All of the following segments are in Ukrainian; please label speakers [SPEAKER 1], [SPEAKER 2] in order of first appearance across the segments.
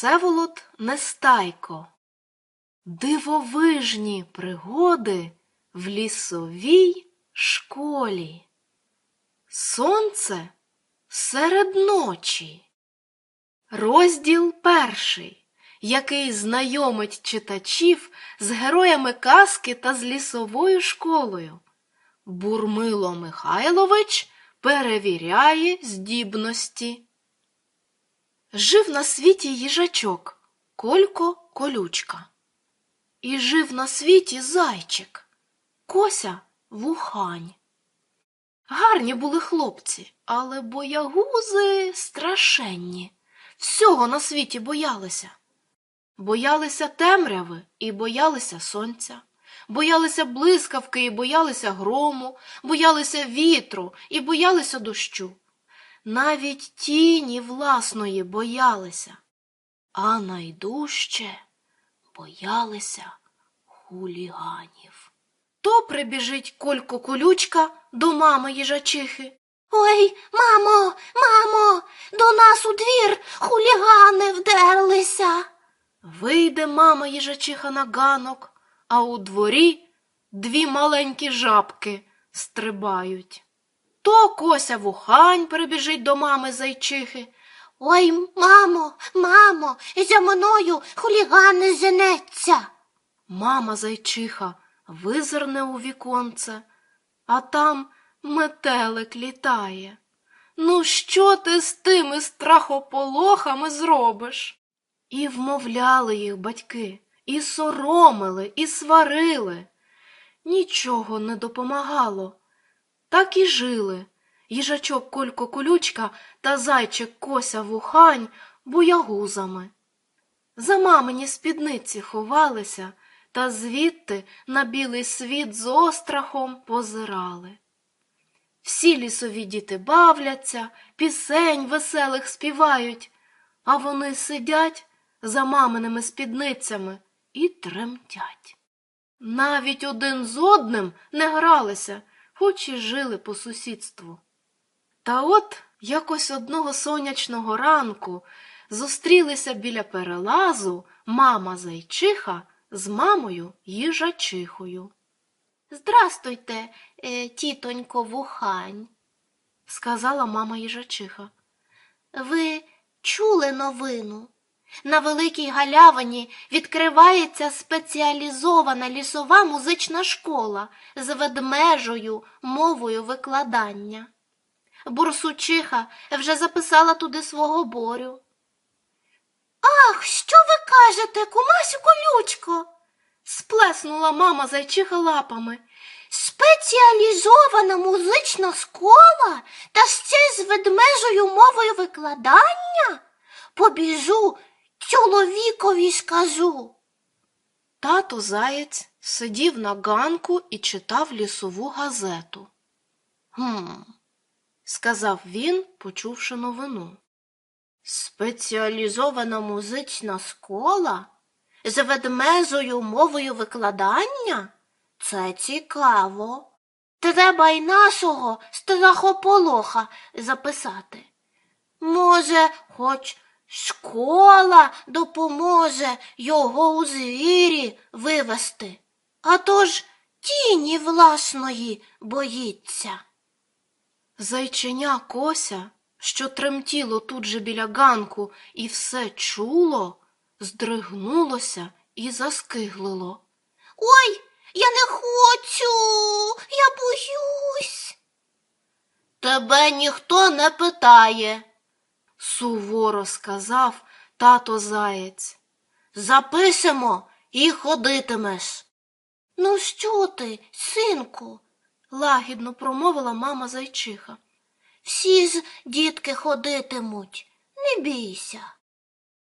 [SPEAKER 1] Всеволод Нестайко. Дивовижні пригоди в лісовій школі. Сонце серед ночі. Розділ перший, який знайомить читачів з героями казки та з лісовою школою. Бурмило Михайлович перевіряє здібності. Жив на світі їжачок, Колько колючка. І жив на світі зайчик, Кося вухань. Гарні були хлопці, але боягузи страшенні. Всього на світі боялися. Боялися темряви і боялися сонця, боялися блискавки і боялися грому, боялися вітру і боялися дощу. Навіть тіні власної боялися, а найдужче боялися хуліганів. То прибіжить Колько колючка до мами їжачихи.
[SPEAKER 2] Ой, мамо, мамо, до нас у двір хулігани вдерлися.
[SPEAKER 1] Вийде мама їжачиха на ганок, а у дворі дві маленькі жабки стрибають. То кося вухань прибіжить до мами зайчихи.
[SPEAKER 2] Ой, мамо, мамо, за мною хулігани женеться.
[SPEAKER 1] Мама зайчиха визирне у віконце, а там метелик літає. Ну, що ти з тими страхополохами зробиш? І вмовляли їх батьки, і соромили, і сварили. Нічого не допомагало. Так і жили їжачок Колько колючка та зайчик Кося вухань боягузами. За мамині спідниці ховалися та звідти на білий світ з острахом позирали. Всі лісові діти бавляться, пісень веселих співають, а вони сидять за маминими спідницями і тремтять. Навіть один з одним не гралися, хоч і жили по сусідству. Та от якось одного сонячного ранку зустрілися біля перелазу мама зайчиха з мамою їжачихою.
[SPEAKER 2] Здрастуйте, е, тітонько вухань.
[SPEAKER 1] Сказала мама їжачиха.
[SPEAKER 2] Ви чули новину? На Великій Галявині відкривається спеціалізована лісова музична школа з ведмежою мовою викладання. Бурсучиха вже записала туди свого борю. Ах, що ви кажете, кумасю колючко?
[SPEAKER 1] Сплеснула мама зайчиха лапами.
[SPEAKER 2] Спеціалізована музична школа та ще з ведмежою мовою викладання? Побіжу, чоловікові скажу.
[SPEAKER 1] Тато заєць сидів на ганку і читав лісову газету. Гм, сказав він, почувши новину.
[SPEAKER 2] Спеціалізована музична школа з ведмежою мовою викладання? Це цікаво. Треба й нашого страхополоха записати. Може, хоч школа допоможе його у звірі вивести, а то ж тіні власної боїться.
[SPEAKER 1] Зайченя Кося, що тремтіло тут же біля ганку і все чуло, здригнулося і заскиглило.
[SPEAKER 2] Ой, я не хочу, я боюсь. Тебе ніхто не питає,
[SPEAKER 1] Суворо сказав тато заєць.
[SPEAKER 2] запишемо і ходитимеш. Ну, що ти, синку?
[SPEAKER 1] Лагідно промовила мама зайчиха.
[SPEAKER 2] Всі ж дітки ходитимуть, не бійся.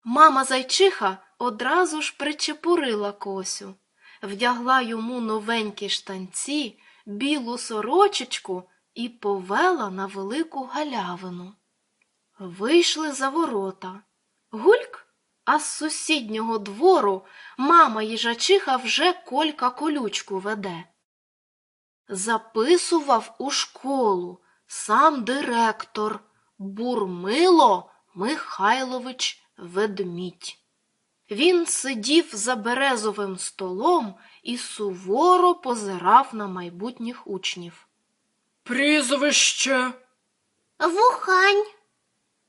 [SPEAKER 1] Мама зайчиха одразу ж причепурила косю, вдягла йому новенькі штанці, білу сорочечку і повела на велику галявину. Вийшли за ворота. Гульк, а з сусіднього двору мама їжачиха вже колька колючку веде. Записував у школу сам директор Бурмило Михайлович ведмідь. Він сидів за березовим столом і суворо позирав на майбутніх учнів. Прізвище,
[SPEAKER 2] Вухань.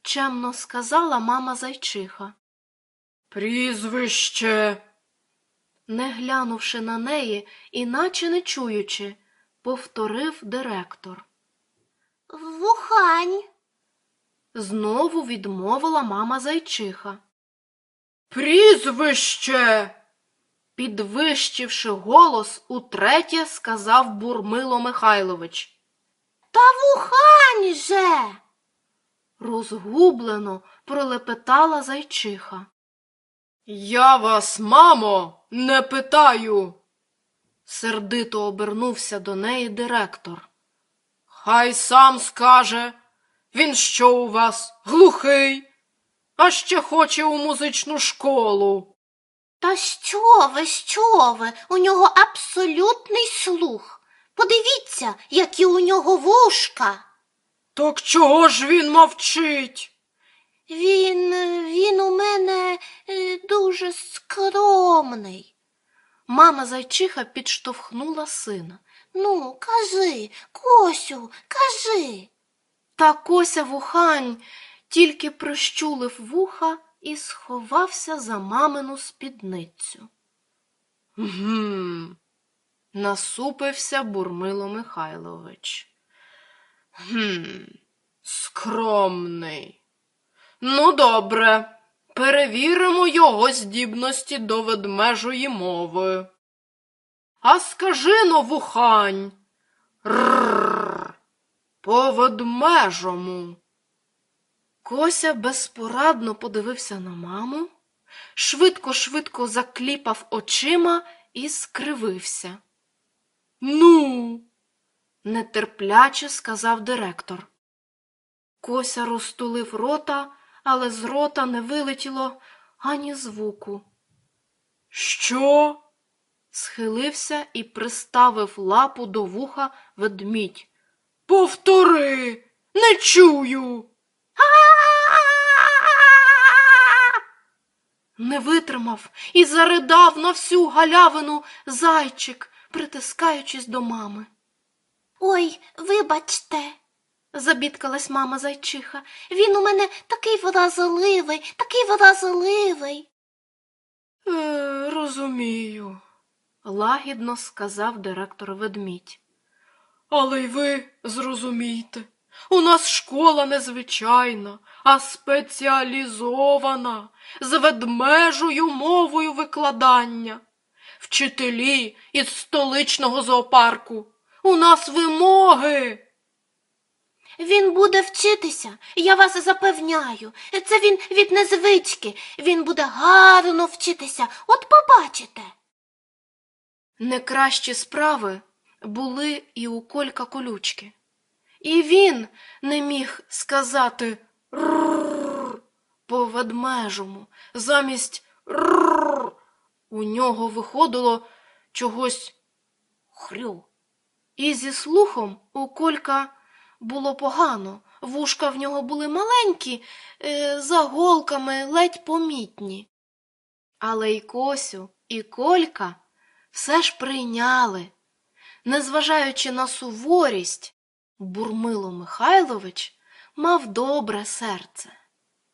[SPEAKER 1] Чемно сказала мама зайчиха. Прізвище. Не глянувши на неї, іначе не чуючи, повторив директор.
[SPEAKER 2] Вухань.
[SPEAKER 1] Знову відмовила мама зайчиха. Прізвище. Підвищивши голос, утретє сказав Бурмило Михайлович.
[SPEAKER 2] Та вухань же.
[SPEAKER 1] Розгублено пролепетала зайчиха. Я вас, мамо, не питаю. Сердито обернувся до неї директор. Хай сам скаже. Він що у вас, глухий, а ще хоче у музичну школу.
[SPEAKER 2] Та що ви, що ви? У нього абсолютний слух. Подивіться, які у нього вушка.
[SPEAKER 1] Так чого ж він мовчить?
[SPEAKER 2] Він, він у мене е, дуже скромний.
[SPEAKER 1] Мама зайчиха підштовхнула сина.
[SPEAKER 2] Ну, кажи, Косю, кажи.
[SPEAKER 1] Та Кося вухань тільки прищулив вуха і сховався за мамину спідницю. Гм. насупився Бурмило Михайлович. Гм. Скромний. Ну, добре, перевіримо його здібності до ведмежої мови. А скажи но, вухань. Рррр. По ведмежому. Кося безпорадно подивився на маму, швидко-швидко закліпав очима і скривився. Ну, нетерпляче сказав директор. Кося розтулив рота, але з рота не вилетіло ані звуку. Що? схилився і приставив лапу до вуха ведмідь. Повтори, не чую. Не витримав і заридав на всю галявину зайчик, притискаючись до мами.
[SPEAKER 2] Ой, вибачте,
[SPEAKER 1] Забідкалась мама зайчиха.
[SPEAKER 2] він у мене такий вразливий, такий вразливий.
[SPEAKER 1] Е, розумію, лагідно сказав директор ведмідь. Але й ви зрозумійте, у нас школа незвичайна, а спеціалізована, з ведмежою мовою викладання. Вчителі із столичного зоопарку. У нас вимоги.
[SPEAKER 2] Він буде вчитися, я вас запевняю. Це він від незвички. Він буде гарно вчитися, от побачите.
[SPEAKER 1] Не кращі справи були і у Колька колючки. І він не міг сказати «рррр» по ведмежому. Замість «рррр» у нього виходило чогось хрю. І зі слухом у Колька було погано. Вушка в нього були маленькі, е, за голками ледь помітні. Але і Косю, і Колька все ж прийняли. Незважаючи на суворість, Бурмило Михайлович мав добре серце.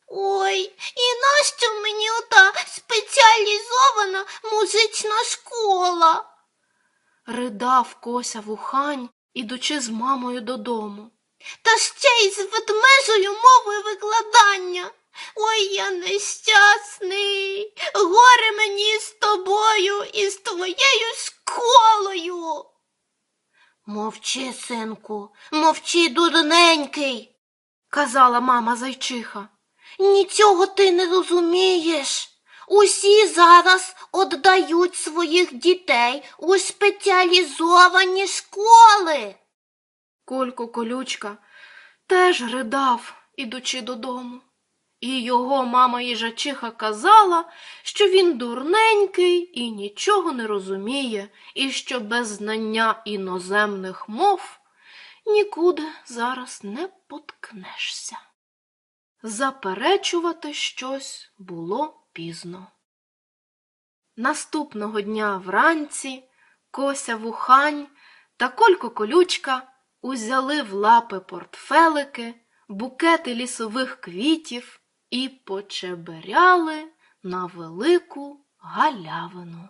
[SPEAKER 2] Ой, і нащо мені ота спеціалізована музична школа?
[SPEAKER 1] Ридав Кося вухань, ідучи з мамою додому.
[SPEAKER 2] Та ще й з ведмежою мовою викладання. Ой, я нещасний. Горе мені з тобою і з твоєю школою. Мовчи, синку, мовчи, дурненький.
[SPEAKER 1] Казала мама зайчиха.
[SPEAKER 2] Нічого ти не розумієш. Усі зараз отдають своїх дітей у спеціалізовані школи.
[SPEAKER 1] Колько колючка теж ридав, ідучи додому. І його мама їжачиха казала, що він дурненький і нічого не розуміє, і що без знання іноземних мов нікуди зараз не поткнешся. Заперечувати щось було пізно. Наступного дня вранці Кося Вухань та Колько Колючка узяли в лапи портфелики, букети лісових квітів і почеберяли на велику галявину.